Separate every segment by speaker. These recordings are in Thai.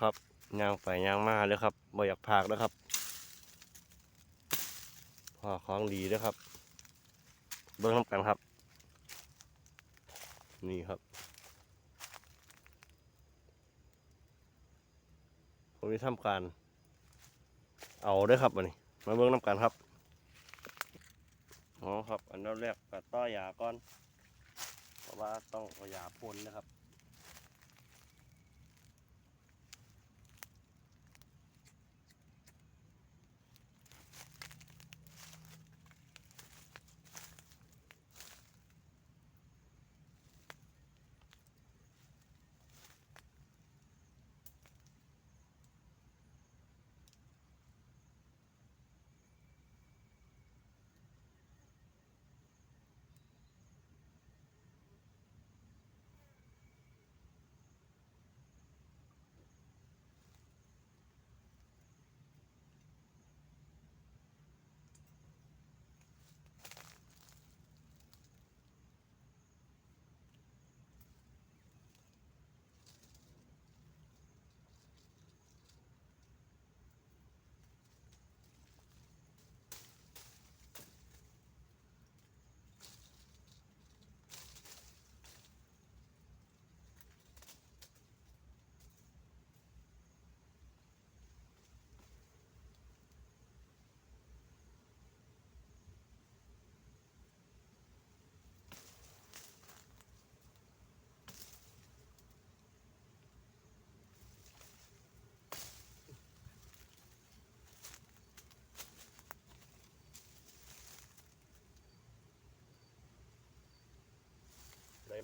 Speaker 1: ครับยางไปยางมาเลยครับบ่อยากพากแล้วครับพอของดีแล้วครับ เบิ้งน้ำกันครับ นี่ครับผมจะทำการ เอาด้วยครับวันนี้ มาเบิ้งน้ำกันครับอ๋อครับ อันดับแรกก็ต้อยาก่อน เพราะว่าต้องเอายาพ่นนะครับ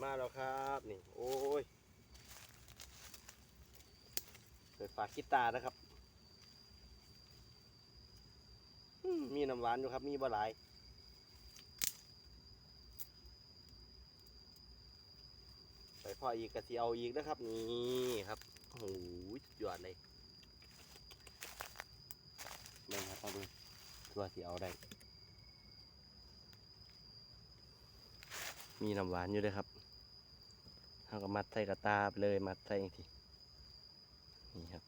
Speaker 1: มากแล้วครับนี่โอ้ยเปิดฝากกีตานะครับมีน้ำหวานอยู่ครับ มีบะหลายไปพ่ออีกกะสิเอาอีกนะครับ นี่ครับโอ้โหสุดยอดเลยเบิ่งครับเอาดูตัวสิเอาได้ มีน้ำหวานอยู่ด้วยครับ เราก็มัดใส่กระตาไปเลยมัดใส่ทีนี่ครับ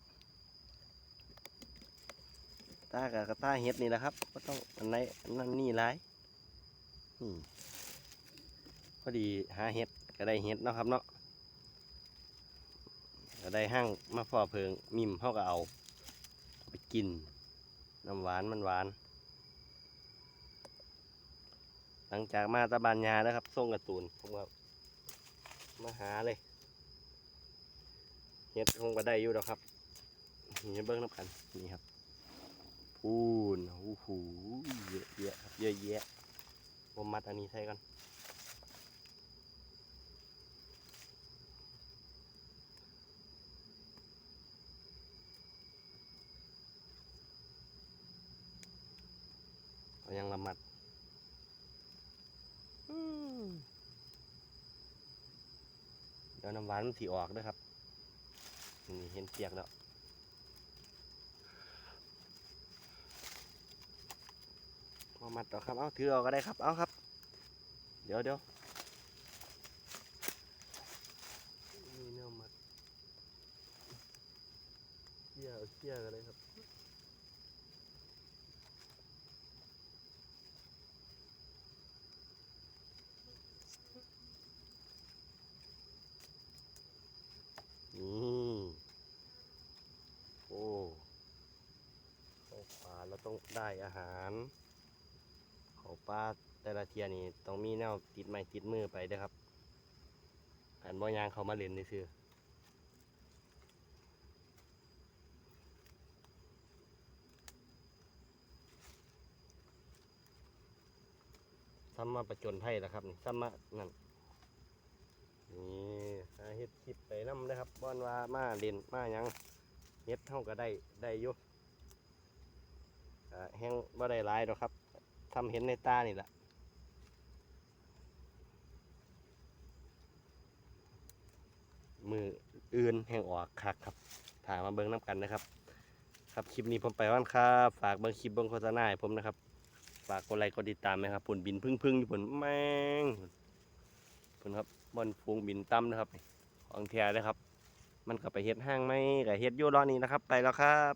Speaker 1: ตากับกระตาเฮ็ดนี่แหละครับก็ต้องอันไหนอันนั้นนี่หลายนี่พอดีหาเฮ็ดก็ได้เฮ็ดเนาะครับเนาะก็ได้ห้างมาพอเพิงมิมเขาก็เอา ไปกินน้ำหวานมันหวาน หลังจากมาตะบานยาแล้วครับส่งกร์ตูนผมก็ มาหาเลยเฮ็ดคงก็ได้อยู่แล้วครับนี่เบิ้งน้ำกันนี่ครับพูนโอ้โหเยอะแยะครับเยอะแยะผมมัดอันนี้ใส่ก่อนอายังละมัด อืมเดี๋ยวน้ำหวานมันถีออกด้วยครับนี่เห็นเปียกแล้วมามัดเอาครับ เอาถือเอาก็ได้ครับ เอาครับ เดี๋ยวเดี๋ยวนี่เนื้อมัดเชี่ยเอาเชี่ยก็ได้ครับ นี่โอ้เข้าป่าเรา ต้องได้อาหารเขาป่าแต่ละเทียนี่ต้องมีแนวติดไม้ติดมือไปด้อครับอันบ่ยางเขามาเล่นนี่คือซ้ำมาประจนไพ่แล้วครับนี่ซ้ำมานั่นนี่หาเฮ็ดคลิปไปน้ำนะครับบ่อนว่ามาเล่นมายังเฮ็ดเท่าก็ได้ได้อยู่ แห้งบ่ได้หลายดอกครับทำเห็นในตานี่แหละมืออื่นแห่งออกคักครับถ่ายมาเบิ่งน้ำกันนะครับ ครับคลิปนี้ผมไปว่านครับฝากเบิ่งคลิปเบิ่งโฆษณาให้ผมนะครับ ฝากกดไลค์กดติดตามนะครับผลบินพึ่งพึ่งอยู่ผลแมงผลครับบอนฟูงบินตั้มนะครับของแท้เลยครับ มันก็ไปเฮ็ดห้างไหมก็เฮ็ดยู่รอนี้นะครับ ไปแล้วครับ